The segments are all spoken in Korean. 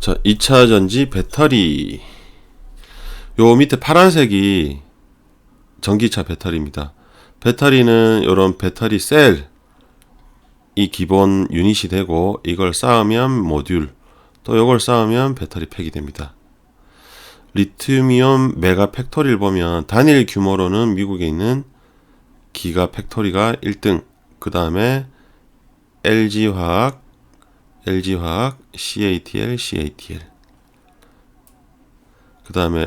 자, 2차 전지 배터리. 요 밑에 파란색이 전기차 배터리입니다. 배터리는 이런 배터리 셀, 이 기본 유닛이 되고 이걸 쌓으면 모듈, 또 이걸 쌓으면 배터리 팩이 됩니다. 리튬이온 메가 팩토리를 보면 단일 규모로는 미국에 있는 기가 팩토리가 1등, 그 다음에 LG화학, LG화학, CATL, CATL. 그 다음에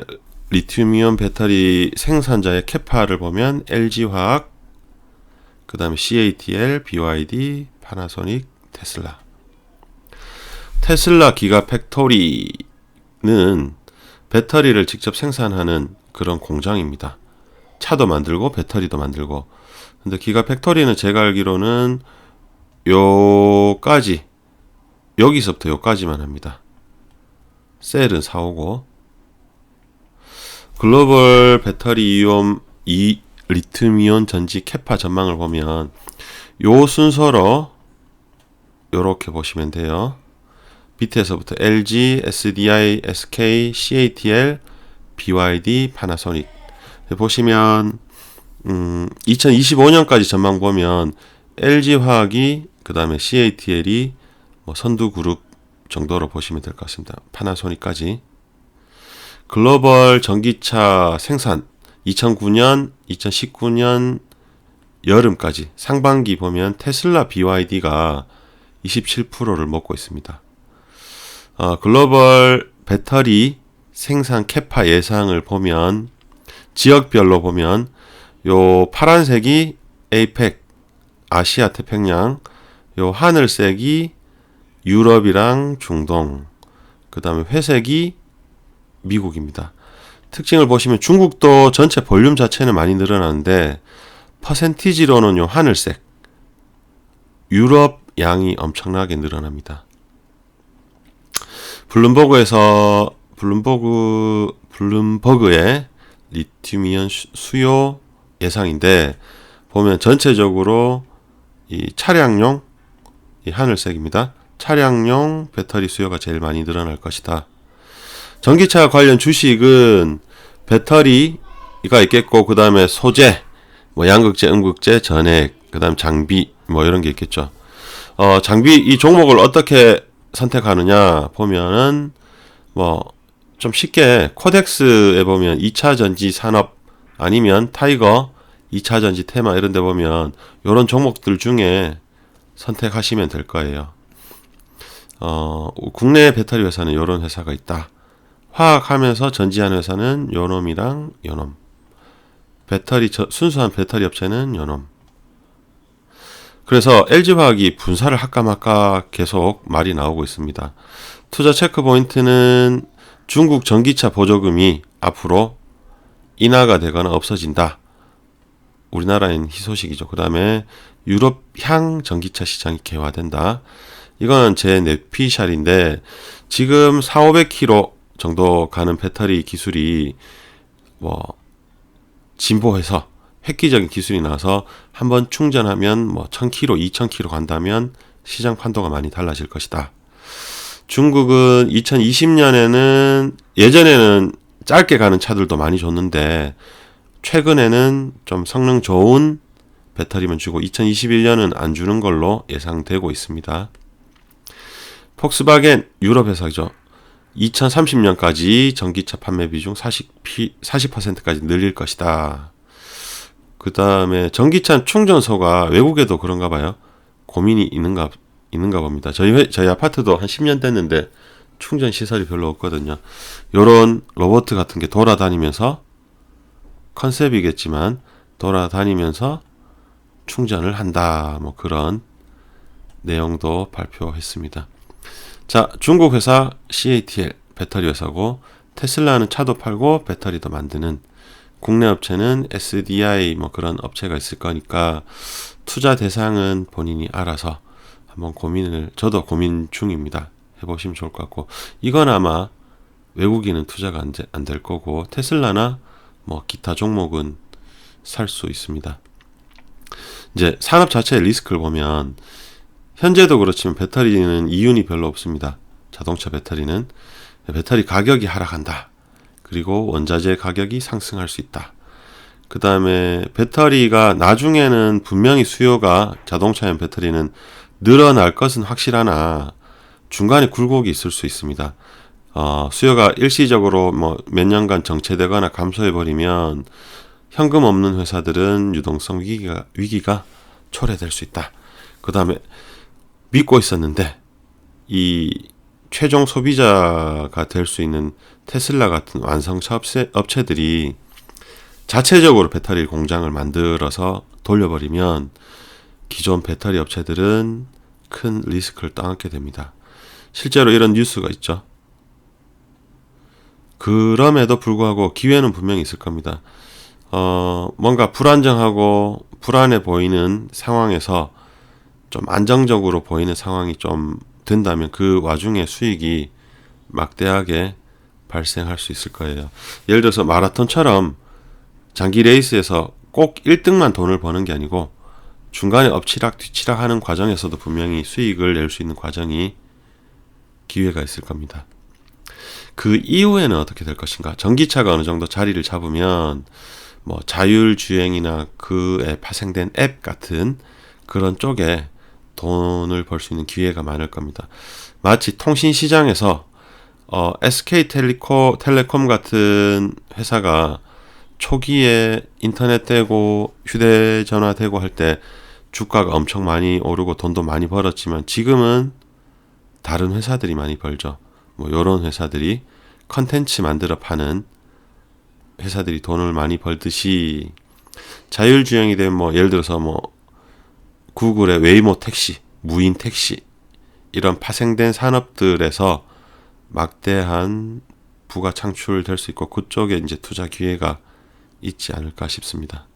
리튬이온 배터리 생산자의 캐파를 보면 LG화학, 그 다음에 CATL, BYD, 파나소닉, 테슬라. 테슬라 기가 팩토리는 배터리를 직접 생산하는 그런 공장입니다. 차도 만들고 배터리도 만들고. 근데 기가 팩토리는 제가 알기로는 요까지 여기서부터 요까지만 합니다. 셀은 사오고 글로벌 배터리 이온 이 리튬 이온 전지 캐파 전망을 보면 요 순서로 요렇게 보시면 돼요. 밑에서부터 LG, SDI, SK, CATL, BYD, 파나소닉 보시면 음, 2025년까지 전망 보면 LG 화학이 그 다음에 CATL이 뭐 선두 그룹 정도로 보시면 될 것 같습니다. 파나소닉까지 글로벌 전기차 생산 2009년, 2019년 여름까지 상반기 보면 테슬라 BYD가 27%를 먹고 있습니다. 어, 글로벌 배터리 생산 캐파 예상을 보면 지역별로 보면 요 파란색이 에이펙 아시아 태평양 요 하늘색이 유럽이랑 중동 그 다음에 회색이 미국입니다. 특징을 보시면 중국도 전체 볼륨 자체는 많이 늘어나는데 퍼센티지로는 요 하늘색 유럽 양이 엄청나게 늘어납니다. 블룸버그에서 블룸버그 블룸버그의 리튬이온 수요 예상인데 보면 전체적으로 이 차량용 이 하늘색입니다. 차량용 배터리 수요가 제일 많이 늘어날 것이다. 전기차 관련 주식은 배터리가 있겠고 그 다음에 소재, 뭐 양극재, 음극재, 전액, 그 다음 장비 뭐 이런 게 있겠죠. 어, 장비 이 종목을 어떻게 선택하느냐 보면은 뭐 좀 쉽게 코덱스에 보면 2차 전지 산업 아니면 타이거 2차 전지 테마 이런 데 보면 이런 종목들 중에 선택하시면 될 거예요. 어, 국내 배터리 회사는 이런 회사가 있다. 화학하면서 전지하는 회사는 요놈이랑 요놈. 배터리 저, 순수한 배터리 업체는 요놈. 그래서 LG화학이 분사를 할까 말까 계속 말이 나오고 있습니다. 투자 체크 포인트는 중국 전기차 보조금이 앞으로 인하가 되거나 없어진다. 우리나라엔 희소식이죠. 그 다음에 유럽향 전기차 시장이 개화된다. 이건 제 네피샬인데 지금 4, 500km 정도 가는 배터리 기술이 뭐 진보해서 획기적인 기술이 나와서 한번 충전하면 뭐 1000km, 2000km 간다면 시장 판도가 많이 달라질 것이다. 중국은 2020년에는 예전에는 짧게 가는 차들도 많이 줬는데 최근에는 좀 성능 좋은 배터리만 주고 2021년은 안 주는 걸로 예상되고 있습니다. 폭스바겐 유럽 회사죠. 2030년까지 전기차 판매 비중 40, 40%까지 늘릴 것이다. 그 다음에 전기차 충전소가 외국에도 그런가 봐요. 고민이 있는가, 있는가 봅니다. 저희, 회, 저희 아파트도 한 10년 됐는데 충전 시설이 별로 없거든요. 요런 로봇 같은 게 돌아다니면서 컨셉이겠지만 돌아다니면서 충전을 한다. 뭐 그런 내용도 발표했습니다. 자, 중국 회사 CATL 배터리 회사고 테슬라는 차도 팔고 배터리도 만드는 국내 업체는 SDI 뭐 그런 업체가 있을 거니까 투자 대상은 본인이 알아서 한번 고민을 저도 고민 중입니다. 해보시면 좋을 것 같고 이건 아마 외국인은 투자가 안 될 거고 테슬라나 뭐 기타 종목은 살 수 있습니다. 이제 산업 자체의 리스크를 보면 현재도 그렇지만 배터리는 이윤이 별로 없습니다. 자동차 배터리는 배터리 가격이 하락한다. 그리고 원자재 가격이 상승할 수 있다. 그 다음에 배터리가 나중에는 분명히 수요가 자동차용 배터리는 늘어날 것은 확실하나 중간에 굴곡이 있을 수 있습니다. 어, 수요가 일시적으로 뭐 몇 년간 정체되거나 감소해 버리면 현금 없는 회사들은 유동성 위기가 위기가 초래될 수 있다. 그 다음에 믿고 있었는데 이 최종 소비자가 될 수 있는 테슬라 같은 완성차 업체, 업체들이 자체적으로 배터리 공장을 만들어서 돌려버리면 기존 배터리 업체들은 큰 리스크를 떠안게 됩니다. 실제로 이런 뉴스가 있죠. 그럼에도 불구하고 기회는 분명히 있을 겁니다. 어, 뭔가 불안정하고 불안해 보이는 상황에서 좀 안정적으로 보이는 상황이 좀 된다면 그 와중에 수익이 막대하게 발생할 수 있을 거예요. 예를 들어서 마라톤처럼 장기 레이스에서 꼭 1등만 돈을 버는 게 아니고 중간에 엎치락 뒤치락 하는 과정에서도 분명히 수익을 낼 수 있는 과정이 기회가 있을 겁니다. 그 이후에는 어떻게 될 것인가? 전기차가 어느 정도 자리를 잡으면 뭐 자율주행이나 그에 파생된 앱 같은 그런 쪽에 돈을 벌 수 있는 기회가 많을 겁니다. 마치 통신 시장에서 어, SK 텔레콤, 텔레콤 같은 회사가 초기에 인터넷 되고 휴대전화 되고 할 때 주가가 엄청 많이 오르고 돈도 많이 벌었지만 지금은 다른 회사들이 많이 벌죠. 뭐 요런 회사들이 컨텐츠 만들어 파는 회사들이 돈을 많이 벌듯이 자율주행이 되면 뭐 예를 들어서 뭐 구글의 웨이모 택시, 무인 택시 이런 파생된 산업들에서 막대한 부가 창출될 수 있고 그쪽에 이제 투자 기회가 있지 않을까 싶습니다.